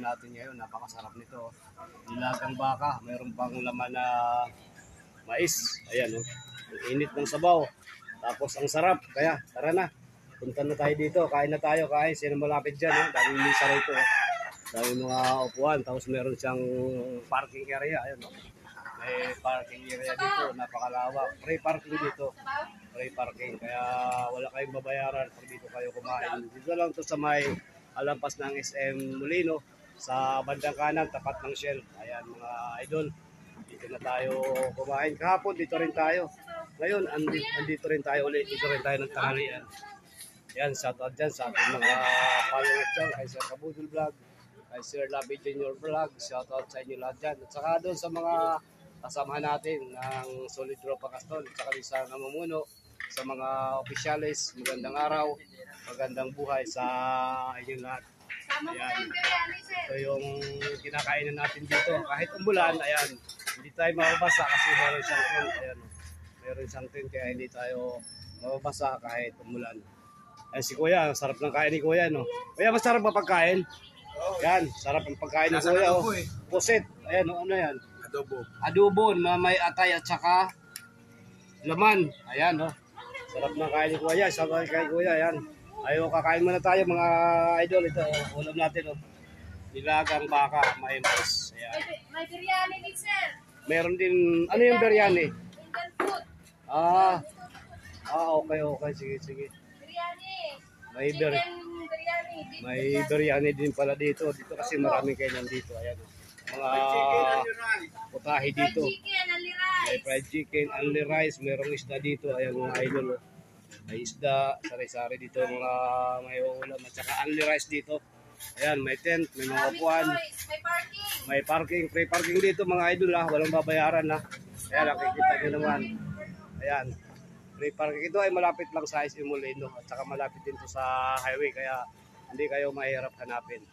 natin ngayon. Napakasarap nito. Nilagang baka. Mayroon pang laman na mais. Ayan, oh. Ang init ng sabaw. Tapos ang sarap. Kaya, tara na. Punta na tayo dito. Kain na tayo. Kain. Sino malapit dyan. Oh. Daming misa rito. Oh. Daming mga upuan. Tapos meron siyang parking area. Ayan, oh. May parking area dito. Napakalawak. Free parking dito. Free parking. Kaya wala kayong babayaran pag dito kayo kumain. Dito lang to sa may alampas ng SM Molino. Sa bandang kanan, tapat ng Shell. Ayan mga idol. Dito na tayo kumain. Kahapon dito rin tayo. Ngayon, andi, andito rin tayo ulit. Dito rin tayo ng tanghalian. Yan, shout out dyan sa ating mga followers dyan. Kay Sir Kabudul Vlog, kay Sir Labi Junior Vlog. Shout out sa inyo lahat dyan. At saka doon sa mga kasamahan natin ng Solid Ropa Castol. At saka sa namumuno, sa mga opisyalis. Magandang araw, magandang buhay sa inyong lahat. Ayan. Ito yung kinakainan natin dito. Kahit umulan, ayan, hindi tayo mababasa kasi meron siyang tent. Ayan, oh. meron siyang tent kaya hindi tayo mababasa kahit umulan. Ayan si Kuya, ang sarap ng kain ni Kuya, no? Kuya, masarap ba pagkain? Yan, sarap ang pagkain ni Nasa Kuya. Oh. eh. Pusit, ayan, oh, ano yan? Adobo. Adobo na may atay at saka laman. Ayan, no? Sarap ng kain ni Kuya. Sarap ng kain ni Kuya, ayan. Ayaw, kakain muna tayo mga idol. Ito, ulam natin, oh. Nilagang baka, may mais. Ayan. May biryani din, sir. Meron din, ano yung biryani? Indian food. Ah, ah, okay, okay. Sige, sige. Biryani. May bir Chicken biryani. may biryani. din pala dito. Dito kasi maraming kainan dito. Ayan, oh. Mga putahe Fried dito. chicken, ali May rice. fried chicken, only rice, merong isda dito. Ayan mga idol. Oh. May isda, sari-sari dito mga may ulam at saka only rice dito. Ayan, may tent, may mga upuan. May parking. may parking, free parking dito mga idol ha. Walang babayaran ha. Ayan, nakikita nyo naman. Ayan, free parking. Ito ay malapit lang sa SM Molino at saka malapit din to sa highway kaya hindi kayo mahirap hanapin.